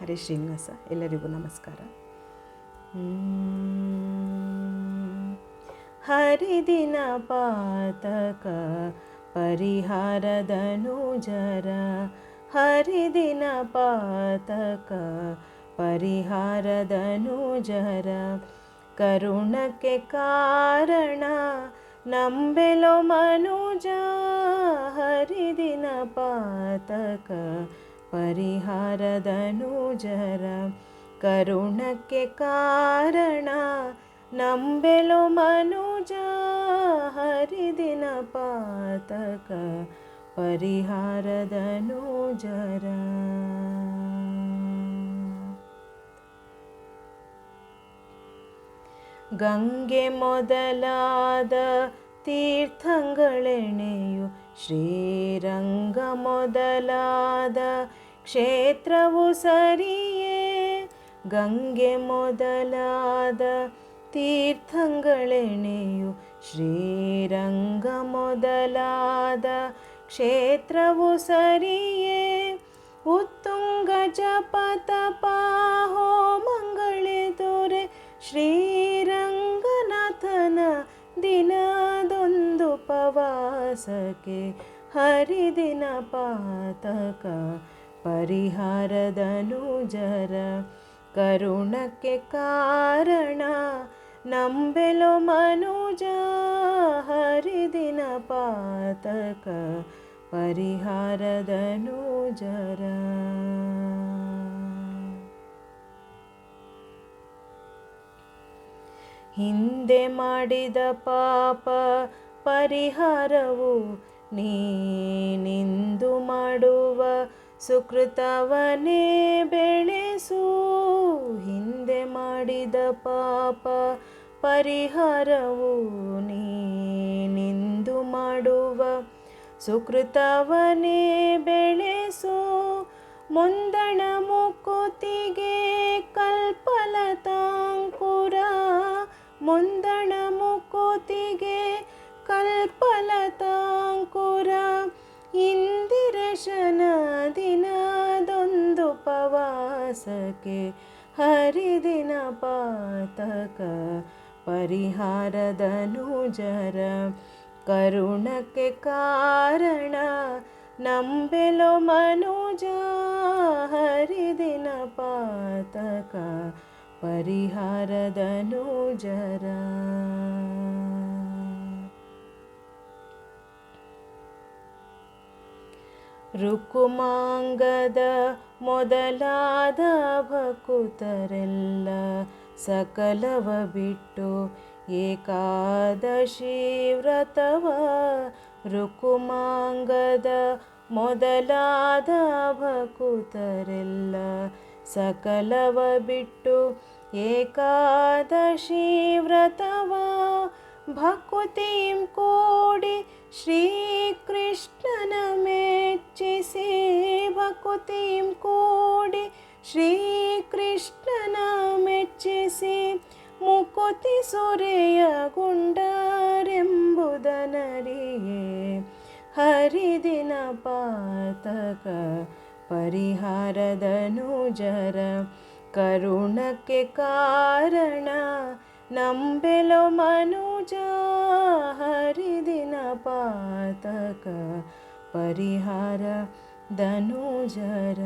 ಹರಿ ಶ್ರೀನಿವಾಸ, ಎಲ್ಲರಿಗೂ ನಮಸ್ಕಾರ. ಹರಿದಿನ ಪಾತಕ ಪರಿಹಾರದನು ಜರ. ಹರಿದಿನ ಪಾತಕ ಪರಿಹಾರದನು ಜರ. ಕರುಣಕ್ಕೆ ಕಾರಣ ನಂಬೆಲೋ ಮನುಜ. ಹರಿದಿನ ಪಾತಕ ಪರಿಹಾರದನು ಜರ ಕರುಣಕ್ಕೆ ಕಾರಣ. ನಂಬೆಲು ಮನುಜ ಹರಿದಿನ ಪಾತಕ ಪರಿಹಾರದನುಜರ ಗಂಗೆ ಮೊದಲಾದ ತೀರ್ಥಗಳೆಣೆಯು ಶ್ರೀರಂಗ ಮೊದಲಾದ ಕ್ಷೇತ್ರವು ಸರಿಯೇ? ಗಂಗೆ ಮೊದಲಾದ ತೀರ್ಥಂಗಳೆಣೆಯು ಶ್ರೀರಂಗ ಮೊದಲಾದ ಕ್ಷೇತ್ರವು ಸರಿಯೇ? ಉತ್ತುಂಗ ಜಪ ತಪ ಹೋಮಂಗಳೆ ದೊರೆ ಶ್ರೀರಂಗನಾಥನ ದಿನದೊಂದು ಪವಾಸಕ್ಕೆ ಹರಿದಿನ ಪಾತಕ ಪರಿಹಾರದನು ಜರ. ಕರುಣಕ್ಕೆ ಕಾರಣ ನಂಬೆಲೋ ಮನುಜ. ಹರಿದಿನ ಪಾತಕ ಪರಿಹಾರದನು ಜರ. ಹಿಂದೆ ಮಾಡಿದ ಪಾಪ ಪರಿಹಾರವು ನೀನಿಂದು ಸುಕೃತವನೇ ಬೆಳೆಸು. ಹಿಂದೆ ಮಾಡಿದ ಪಾಪ ಪರಿಹಾರವು ನೀನಿಂದು ಮಾಡುವ. ಸುಕೃತವನೇ ಬೆಳೆಸು. ಮುಂದಣ ಮುಕುತಿಗೆ ಕಲ್ಪಲತಾಂಕುರ. ಮುಂದಣ ಮುಕುತಿಗೆ ಕಲ್ಪಲತಾಂಕುರ. ಪವಾಸಕ್ಕೆ ಹರಿದಿನ ಪಾತಕ ಪರಿಹಾರದನು ಜರ ಕರುಣಕ್ಕೆ ಕಾರಣ ನಂಬೆಲೋ ಮನುಜ ಹರಿದಿನ ಪಾತಕ ಪರಿಹಾರದನು ರುಕುಮಾಂಗದ ಮೊದಲಾದ ಭಕುತರೆಲ್ಲ ಸಕಲವ ಬಿಟ್ಟು ಏಕಾದಶಿ ವ್ರತವ ರುಕುಮಾಂಗದ ಮೊದಲಾದ ಭಕುತರೆಲ್ಲ ಸಕಲವ ಬಿಟ್ಟು ಏಕಾದಶಿ ವ್ರತವ भक्तिं कोडि श्रीकृष्णन मेचि भक्तिं कोडि श्रीकृष्णन मेचि मुकुति सुरय हर हरिदिन पातक परिहारदनुजर करुणके कारण ನಂಬೆಲೋ ಮನುಜ ಹರಿದಿನ ಪಾತಕ ಪರಿಹಾರ ಧನುಜರ